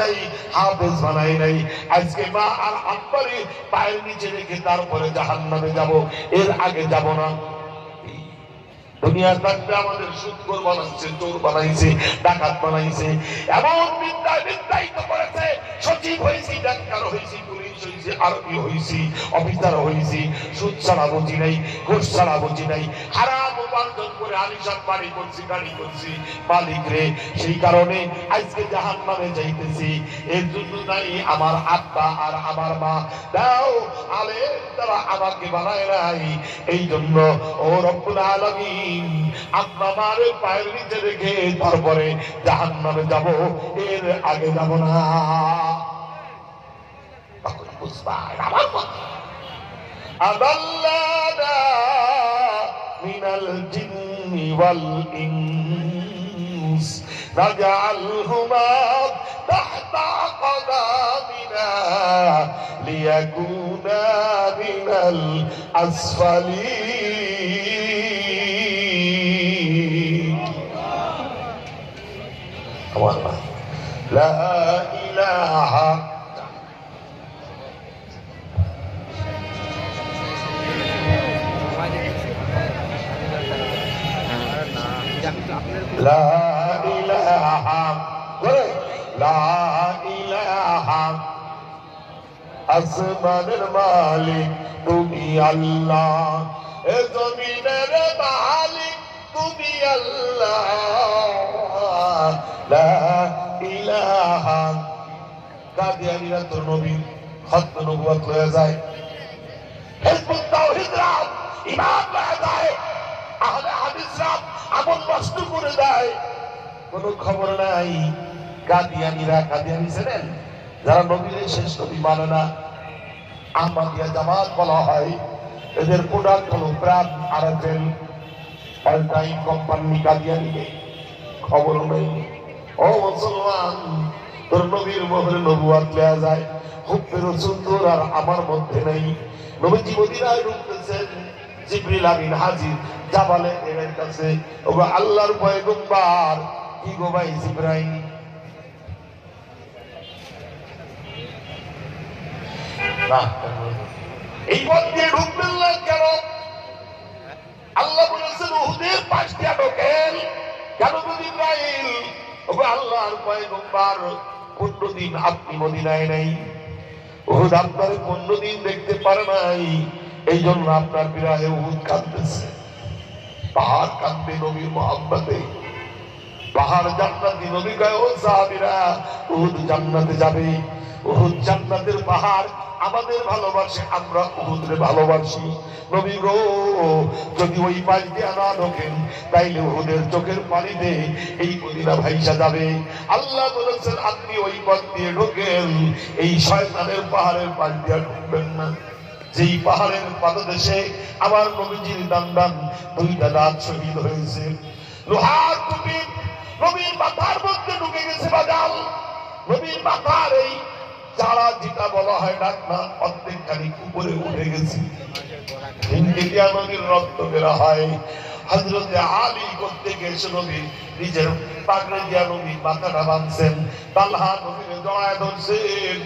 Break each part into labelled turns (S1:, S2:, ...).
S1: নাই, হাফেজ বানাই নাই। আজকে মা আর আব্বারে পায়ের নিচে রেখে তারপরে জাহান্নামে যাব। এর আগে যাব না। আমাদের সুৎকর বানাইছে, চোর বানাইছে, ডাকাত বানাইছে। এমন বিদ্যায় বিদ্যায়িত করেছে, সচিব হয়েছি, ডাক্তার হয়েছি, পুলিশ মালিক রে, সেই কারণে আজকে জাহান যাইতেছি। এর জন্য নাই আমার আব্বা আর আমার মা। দাও আলে তারা আমাকে বানায় নাই। এই জন্য, ও রব্বুল পায়ের নিচে রেখে তারপরে জাহান নামে যাব, এর আগে যাব না। أضلنا من الجن والإنس. نجعلهما تحت قدامنا ليكونا من الأسفلين. لا আসমানের মালিক, তুমি আল্লাহ। এ জমিনের মালিক, তুমি আল্লাহ। ইলাহা। কাদিয়ানিরা তোর নবীর খত্ম নবুয়াত লয়ে যায়। হিজবুত তাওহীদরা ইমাম লয়ে যায় আহলে হাদিসরা আমল নষ্ট করে দেয়। কোনো খবর নাই। কাদিয়ানিরা কাদিয়ানি ছিলেন। যারা নবীর শেষ নবী মানে না। আহমদিয়া জামাত বলা হয়। এদের প্রোডাক্ট হলো Pran RFL all time company কাদিয়ানিকে খবর নেই। ও মুসলমান, তোর নবীর মোহরে নবুয়াত দেয়া যায়। হুব্বে রসুল তোর আর আমার মধ্যে নেই। নবীজি মদিনায় ঢুকতেছেন। জিবরিল আমিন হাজির জাবালে এর কাছে। আল্লাহর কি গো ভাই জিব্রাইল? এই পথ দিয়ে ঢুকবেন না কেন? আল্লাহ বলেছেন ওগো আল্লাহর পয়গম্বর, পনেরো দিন আপনি মদিনায় নেই। উহুদ আপনার পনেরো দিন দেখতে পারে নাই। এই জন্য আপনার বিরাহে উহুদ কাঁদতেছে। পাহাড় কাঁদবে নবীর মোহাম্মতে পাহাড় জান্নাতি নবী কয়, ও সাহাবীরা, উহুদ জান্নাতে যাবে। উহুদ জান্নাতের পাহাড় আমাদের ভালোবাসে, আমরা উহুদরে ভালোবাসি। নবী গো, যদি ওই পাশ দিয়ে না ঢোকেন, তাইলে উহুদের চোখের পানিতে এই মদিনা ভাইসা যাবে। আল্লাহ বলেছেন, আপনি ওই পথ দিয়ে ঢোকেন, এই শয়তানের পাহাড়ের পাশ দিয়ে ঢুকবেন না। যেই পাহাড়ের পাদদেশে আমার নবীজির দান্দান দুইটা দাঁত শহীদ হয়েছে। লোহার টুপি নবীর মাথার মধ্যে ঢুকে গেছে বাজাল। নবীর মাথার এই চারা যেটা বলা হয় ডাক না অর্ধেক খানি উপরে উঠে গেছে। রক্ত বেরা হয়। হজরতে আলী করতে গেছে নবী নিজের পাগড়ে দিয়া নবী মাথাটা বাঁধছেন। তালহা নবীর জড়ায় ধরছেন।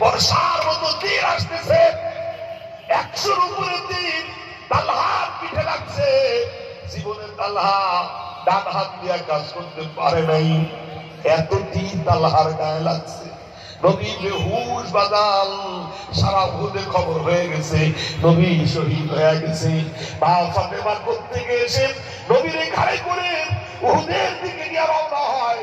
S1: বর্ষার মতো তীর আসতেছে। একশোর উপরে তীর, তালহার পিঠে লাগছে। জীবনে তালহা ডান হাত দিয়া কাজ করতে পারে নাই। এত তীর তালহার গায়ে লাগছে। নবী বেহুশ বাদাল সারা ভূতে খবর হয়ে গেছে। নবী শহীদ হয়ে গেছে। মা ফাতেমা করতে গেছে নবীর ঘাড়ে করে উহুদের দিকে নিয়ে রওনা হয়।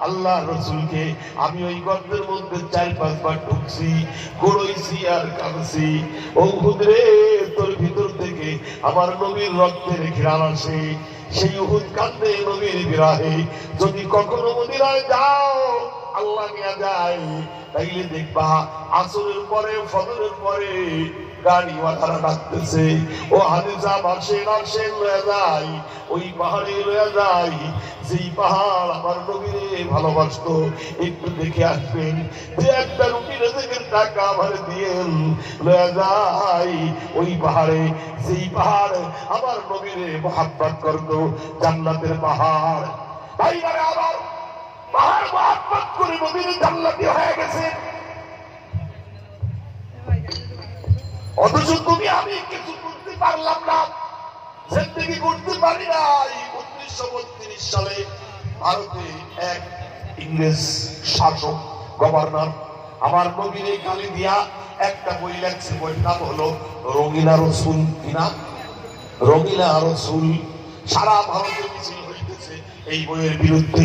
S1: আল্লাহ রসুলকে আমি ওই গর্তের মধ্যে চার পাঁচবার ঢুকছি গড়ইছি আর কাঁদছি। ও হুদরে, তোর ভিতর থেকে আমার নবীর রক্তের ঘিরান আসে। সেই উহুদ কান্দে নবীর বিরাহে। যদি কখনো মদিরায় যাও আল্লাহ নিয়ে যায়, তাইলে দেখবা আসরের পরে, ফজরের পরে গাড়িওয়ালারা ডাকতেছে, ও হাদিসা লয়ে যাই, ওই পাহাড়ে লয়ে যাই, যেই পাহাড় আমার নবীরে ভালোবাসতো, একটু দেখে আসবেন, যে একটা রুটি রেজেকের টাকা আমার দিয়েন যাই, ওই পাহাড়ে, যেই পাহাড় আমার নবীরে মহাব্বত করতো, জান্নাতের পাহাড়। মানে আবার পাহাড় মহাব্বত করে অথচ তুমি আমি কিছু করতে পারলাম না। জিন্দগি করতে পারি নাই। উনিশশো বত্রিশ সালে ভারতে এক ইংরেজ শাসক, গভর্নর, আমার নবীর এই গালি দিয়া একটা বই লেখছে, বইয়ের নাম হলো রঙিলা রসুল কিনা? রঙিলা রসুল সারা ভারতে মিছিল হইতেছে এই বইয়ের বিরুদ্ধে।